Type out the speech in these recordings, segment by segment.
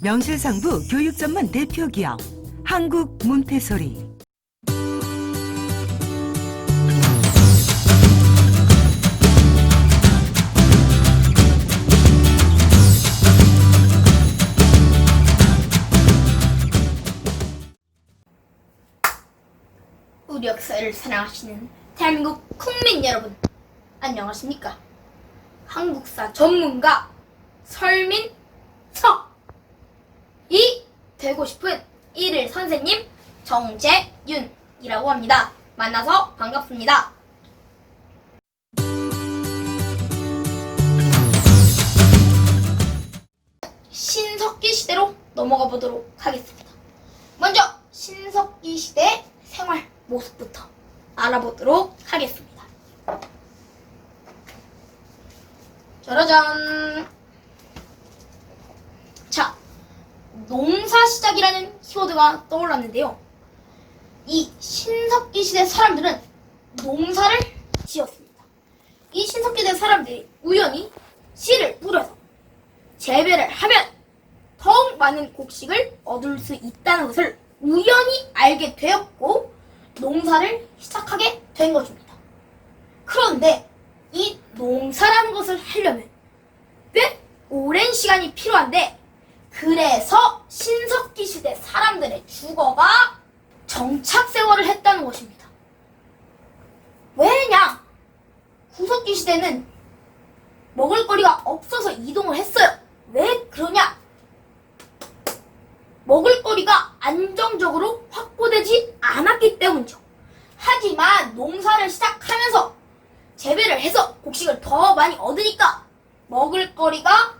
명실상부 교육 전문 대표 기업 한국 몬테소리. 우리 역사를 사랑하시는 대한민국 국민 여러분 안녕하십니까? 한국사 전문가 설민석 이 되고 싶은 일일 선생님 정재윤이라고 합니다 만나서 반갑습니다 신석기 시대로 넘어가 보도록 하겠습니다 먼저 신석기 시대 생활 모습부터 알아보도록 하겠습니다. 짜라잔. 자, 농사 시작이라는 키워드가 떠올랐는데요. 이 신석기 시대 사람들은 농사를 지었습니다. 이 신석기 시대 사람들이 우연히 씨를 뿌려서 재배를 하면 더욱 많은 곡식을 얻을 수 있다는 것을 우연히 알게 되었고 농사를 시작하게 된 것입니다. 그런데 이 농사라는 것을 하려면 꽤 오랜 시간이 필요한데 그래서 신석기 시대 사람들의 주거가 정착 생활을 했다는 것입니다. 왜냐? 구석기 시대는 먹을거리가 없어서 이동을 했어요. 왜 그러냐? 먹을거리가 안정적으로 확보되지 않았기 때문이죠. 하지만 농사를 시작하면서 재배를 해서 곡식을 더 많이 얻으니까 먹을거리가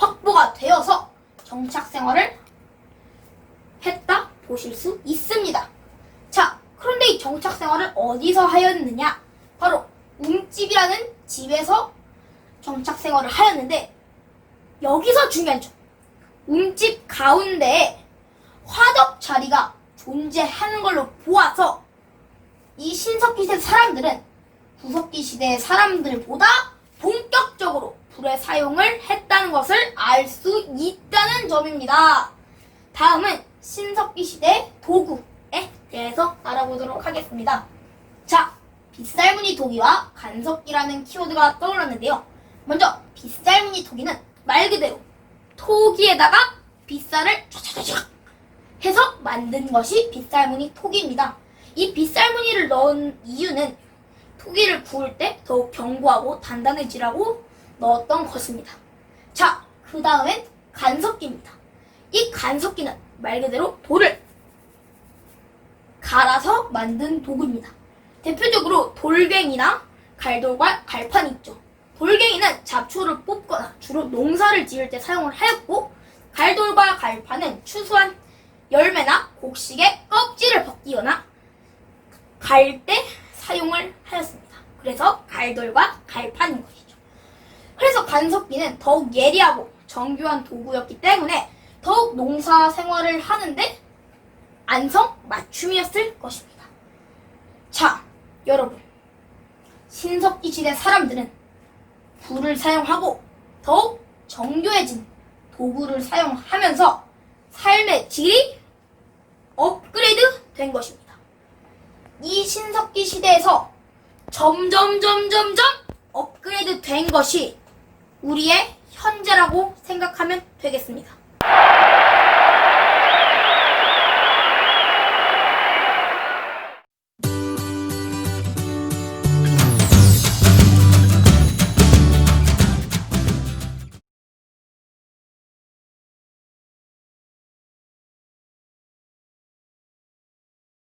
확보가 되어서 정착 생활을 했다 보실 수 있습니다. 자, 그런데 이 정착 생활을 어디서 하였느냐? 바로 움집이라는 집에서 정착 생활을 하였는데 여기서 중요한 점. 움집 가운데에 화덕 자리가 존재하는 걸로 보아서 이 신석기 시대 사람들은 구석기 시대 사람들보다 본격적으로 불의 사용을 했 다는 것을 알 수 있다는 점입니다. 다음은 신석기 시대 도구에 대해서 알아보도록 하겠습니다. 자, 빗살무늬 도기와 간석기라는 키워드가 떠올랐는데요. 먼저 빗살무늬 도기는 말 그대로 토기에다가 빗살을 쫙쫙쫙 해서 만든 것이 빗살무늬 토기입니다. 이 빗살무늬를 넣은 이유는 토기를 구울 때 더욱 견고하고 단단해지라고 넣었던 것입니다. 자, 그 다음엔 간석기입니다. 이 간석기는 말 그대로 돌을 갈아서 만든 도구입니다. 대표적으로 돌갱이나 갈돌과 갈판이 있죠. 돌갱이는 잡초를 뽑거나 주로 농사를 지을 때 사용을 하였고 갈돌과 갈판은 추수한 열매나 곡식의 껍질을 벗기거나 갈 때 사용을 하였습니다. 그래서 갈돌과 갈판인 것이죠. 그래서 간석기는 더욱 예리하고 정교한 도구였기 때문에 더욱 농사 생활을 하는데 안성 맞춤이었을 것입니다. 자, 여러분. 신석기 시대 사람들은 불을 사용하고 더욱 정교해진 도구를 사용하면서 삶의 질이 업그레이드 된 것입니다. 이 신석기 시대에서 점점 점점 점 업그레이드 된 것이 우리의 현재라고 생각하면 되겠습니다.